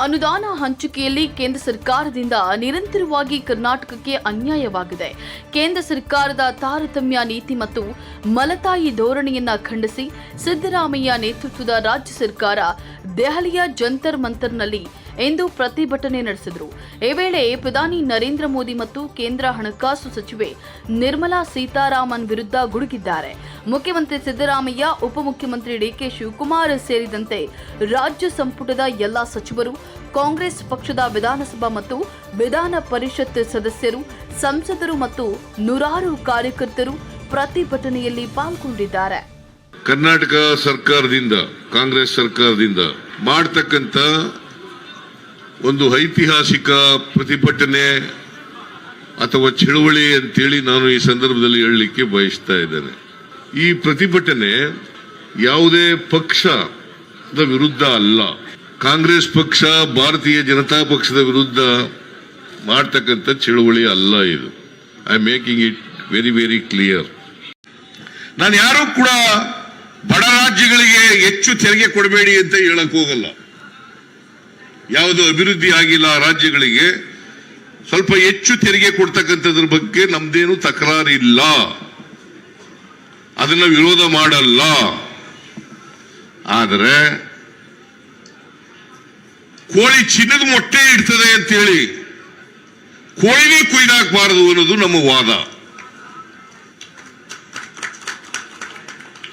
ಅನುದಾನ ಹಂಚಿಕೆಯಲ್ಲಿ ಕೇಂದ್ರ ಸರ್ಕಾರದಿಂದ ನಿರಂತರವಾಗಿ ಕರ್ನಾಟಕಕ್ಕೆ ಅನ್ಯಾಯವಾಗಿದೆ. ಕೇಂದ್ರ ಸರ್ಕಾರದ ತಾರತಮ್ಯ ನೀತಿ ಮತ್ತು ಮಲತಾಯಿ ಧೋರಣೆಯನ್ನ ಖಂಡಿಸಿ ಸಿದ್ದರಾಮಯ್ಯ ನೇತೃತ್ವದ ರಾಜ್ಯ ಸರ್ಕಾರ ದೆಹಲಿಯ ಜಂತರ್ ಮಂತರ್ನಲ್ಲಿ ಇಂದು ಪ್ರತಿಭಟನೆ ನಡೆಸಿದರು. ಈ ವೇಳೆ ಪ್ರಧಾನಿ ನರೇಂದ್ರ ಮೋದಿ ಮತ್ತು ಕೇಂದ್ರ ಹಣಕಾಸು ಸಚಿವೆ ನಿರ್ಮಲಾ ಸೀತಾರಾಮನ್ ವಿರುದ್ಧ ಗುಡುಗಿದ್ದಾರೆ. ಮುಖ್ಯಮಂತ್ರಿ ಸಿದ್ದರಾಮಯ್ಯ, ಉಪಮುಖ್ಯಮಂತ್ರಿ ಡಿಕೆ ಶಿವಕುಮಾರ್ ಸೇರಿದಂತೆ ರಾಜ್ಯ ಸಂಪುಟದ ಎಲ್ಲಾ ಸಚಿವರು, ಕಾಂಗ್ರೆಸ್ ಪಕ್ಷದ ವಿಧಾನಸಭಾ ಮತ್ತು ವಿಧಾನ ಪರಿಷತ್ ಸದಸ್ಯರು, ಸಂಸದರು ಮತ್ತು ನೂರಾರು ಕಾರ್ಯಕರ್ತರು ಪ್ರತಿಭಟನೆಯಲ್ಲಿ ಪಾಲ್ಗೊಂಡಿದ್ದಾರೆ. ಕರ್ನಾಟಕ ಸರ್ಕಾರದಿಂದ, ಕಾಂಗ್ರೆಸ್ ಸರ್ಕಾರದಿಂದ ಮಾಡ್ತಕ್ಕಂಥ ಒಂದು ಐತಿಹಾಸಿಕ ಪ್ರತಿಭಟನೆ ಅಥವಾ ಚಳುವಳಿ ಅಂತೇಳಿ ನಾನು ಈ ಸಂದರ್ಭದಲ್ಲಿ ಹೇಳಲಿಕ್ಕೆ ಬಯಸ್ತಾ ಇದ್ದೇನೆ. ಈ ಪ್ರತಿಭಟನೆ ಯಾವುದೇ ಪಕ್ಷದ ವಿರುದ್ಧ ಅಲ್ಲ. ಕಾಂಗ್ರೆಸ್ ಪಕ್ಷ, ಭಾರತೀಯ ಜನತಾ ಪಕ್ಷದ ವಿರುದ್ಧ ಮಾಡ್ತಕ್ಕಂಥ ಚಳುವಳಿ ಅಲ್ಲ ಇದು. I making it very very clear ನಾನು ಯಾರು ಕೂಡ ಬಡ ರಾಜ್ಯಗಳಿಗೆ ಹೆಚ್ಚು ತೆರಿಗೆ ಕೊಡಬೇಡಿ ಅಂತ ಹೇಳಕ್ ಹೋಗಲ್ಲ. ಯಾವುದು ಅಭಿವೃದ್ಧಿ ಆಗಿಲ್ಲ ಆ ರಾಜ್ಯಗಳಿಗೆ, ಸ್ವಲ್ಪ ಹೆಚ್ಚು ತೆರಿಗೆ ಕೊಡ್ತಕ್ಕಂಥದ್ರ ಬಗ್ಗೆ ನಮ್ದೇನು ತಕರಾರಿಲ್ಲ. ಅದನ್ನ ವಿರೋಧ ಮಾಡಲ್ಲ. ಆದರೆ, ಕೋಳಿ ಚಿನ್ನದ ಮೊಟ್ಟೆ ಇಡ್ತದೆ ಅಂತೇಳಿ, ಕೋಳಿನೇ ಕುಯ್ದಾಕಬಾರದು ಅನ್ನೋದು ನಮ್ಮ ವಾದ.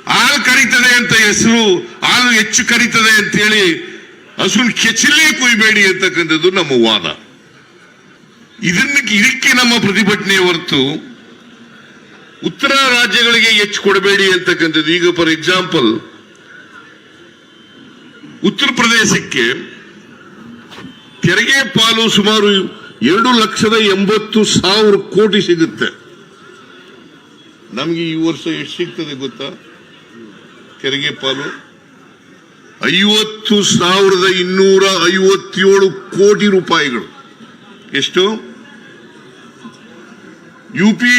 ಹಾಲು ಕರೀತದೆ ಅಂತ ಹೆಸರು, ಹಾಲು ಹೆಚ್ಚು ಕರೀತದೆ ಅಂತೇಳಿ ಹಸುನ್ ಕೆಚ್ಚಲೇ ಕುಯ್ಬೇಡಿ ಅಂತಕ್ಕಂಥದ್ದು ನಮ್ಮ ವಾದ. ಇದನ್ನ ಇದಕ್ಕೆ ನಮ್ಮ ಪ್ರತಿಭಟನೆ ಹೊರತು ಉತ್ತರ ರಾಜ್ಯಗಳಿಗೆ ಹೆಚ್ಚು ಕೊಡಬೇಡಿ ಅಂತಕ್ಕಂಥದ್ದು. ಈಗ ಫಾರ್ ಎಕ್ಸಾಂಪಲ್ ಉತ್ತರ ಪ್ರದೇಶಕ್ಕೆ ತೆರಿಗೆ ಪಾಲು ಸುಮಾರು ಎರಡು ಲಕ್ಷದ ಎಂಬತ್ತು ಸಾವಿರ ಕೋಟಿ ಸಿಗುತ್ತೆ. ನಮಗೆ ಈ ವರ್ಷ ಎಷ್ಟು ಸಿಗ್ತದೆ ಗೊತ್ತಾ? ತೆರಿಗೆ ಪಾಲು ಐವತ್ತು ಸಾವಿರದ ಇನ್ನೂರ ಐವತ್ತೇಳು ಕೋಟಿ ರೂಪಾಯಿಗಳು. ಎಷ್ಟು? ಯು ಪಿ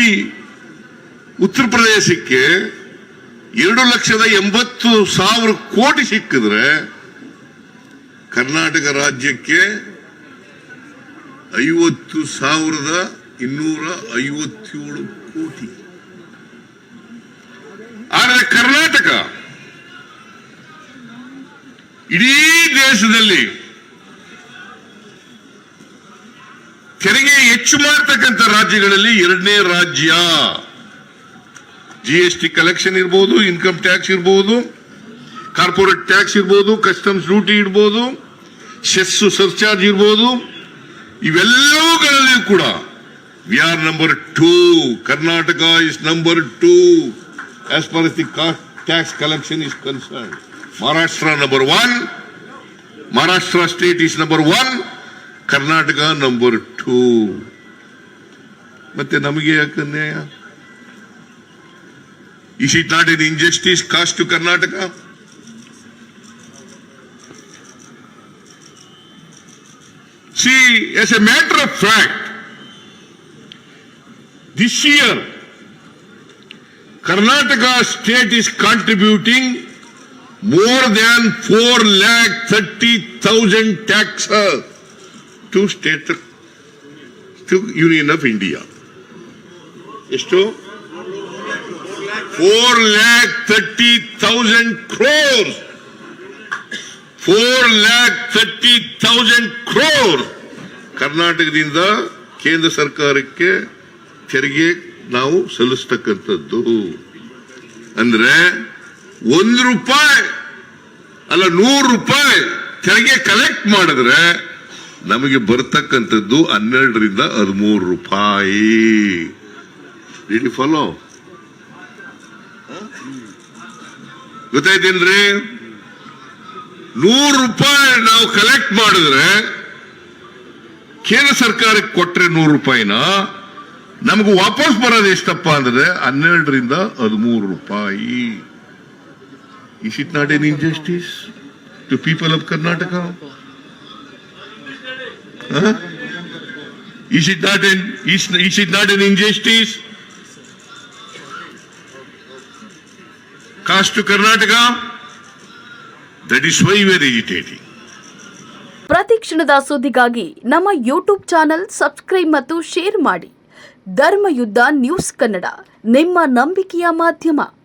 ಉತ್ತರ ಪ್ರದೇಶಕ್ಕೆ ಎರಡು ಲಕ್ಷದ ಎಂಬತ್ತು ಸಾವಿರ ಕೋಟಿ ಸಿಕ್ಕಿದ್ರೆ ಕರ್ನಾಟಕ ರಾಜ್ಯಕ್ಕೆ ಐವತ್ತು ಸಾವಿರದ ಇನ್ನೂರ ಐವತ್ತೇಳು ಕೋಟಿ. ಆದರೆ ಕರ್ನಾಟಕ ಇಡೀ ದೇಶದಲ್ಲಿ ತೆರಿಗೆ ಹೆಚ್ಚು ಮಾಡ್ತಕ್ಕಂಥ ರಾಜ್ಯಗಳಲ್ಲಿ ಎರಡನೇ ರಾಜ್ಯ. ಜಿ ಎಸ್ ಕಲೆಕ್ಷನ್ ಇರ್ಬೋದು ಇನ್ಕಮ್ ಟ್ಯಾಕ್ಸ್ ಇರ್ಬೋದು ಕಾರ್ಪೊರೇಟ್ ಟ್ಯಾಕ್ಸ್ ಇರ್ಬೋದು ಕಸ್ಟಮ್ಸ್ ಡ್ಯೂಟಿ ಇರ್ಬೋದು ಸೆಸ್ ಸರ್ಚಾರ್ಜ್ ಇರ್ಬೋದು ಇವೆಲ್ಲವುಗಳಲ್ಲಿಯೂ ಕೂಡ we are number two Karnataka is number two as far the tax collection is concern Maharashtra number one Maharashtra state is number one Karnataka number two ಮತ್ತೆ ನಮಗೆ ಯಾಕೆ ಅನ್ಯಾಯ is it not an injustice caused to Karnataka See, as a matter of fact, this year, Karnataka state is contributing more than 4 lakh 30,000 taxes. To state, to Union of India. ಎಷ್ಟು four lakh thirty thousand crore four lakh thirty thousand crore ಕರ್ನಾಟಕದಿಂದ ಕೇಂದ್ರ ಸರ್ಕಾರಕ್ಕೆ ತೆರಿಗೆ ನಾವು ಸಲ್ಲಿಸ್ತಕ್ಕಂಥದ್ದು ಅಂದ್ರೆ ಒಂದು ರೂಪಾಯಿ ಅಲ್ಲ ನೂರು ರೂಪಾಯಿ ತೆರಿಗೆ ಕಲೆಕ್ಟ್ ಮಾಡಿದ್ರೆ ನಮಗೆ ಬರ್ತಕ್ಕಂಥದ್ದು ಹನ್ನೆರಡರಿಂದ ಹದಿಮೂರು ರೂಪಾಯಿ. ಇಡೀ ಫಾಲೋ ಗೊತ್ತಾಯ್ತೇನ್ರಿ? ನೂರು ರೂಪಾಯಿ ನಾವು ಕಲೆಕ್ಟ್ ಮಾಡಿದ್ರೆ ಕೇಂದ್ರ ಸರ್ಕಾರಕ್ಕೆ ಕೊಟ್ರೆ ನೂರು ರೂಪಾಯಿನ, ನಮಗೆ ವಾಪಸ್ ಬರೋದು ಎಷ್ಟಪ್ಪ ಅಂದ್ರೆ ಹನ್ನೆರಡರಿಂದ ಹದಿಮೂರು ರೂಪಾಯಿ. Is it not an injustice to people of Karnataka is it not an is it not an injustice caused to Karnataka that is why we're agitating ಪ್ರತಿ ಕ್ಷಣದ ಸುದ್ದಿಗಾಗಿ ನಮ್ಮ ಯೂಟ್ಯೂಬ್ ಚಾನೆಲ್ ಸಬ್ಸ್ಕ್ರೈಬ್ ಮತ್ತು ಶೇರ್ ಮಾಡಿ. ಧರ್ಮಯುದ್ಧ ನ್ಯೂಸ್ ಕನ್ನಡ, ನಿಮ್ಮ ನಂಬಿಕೆಯ ಮಾಧ್ಯಮ.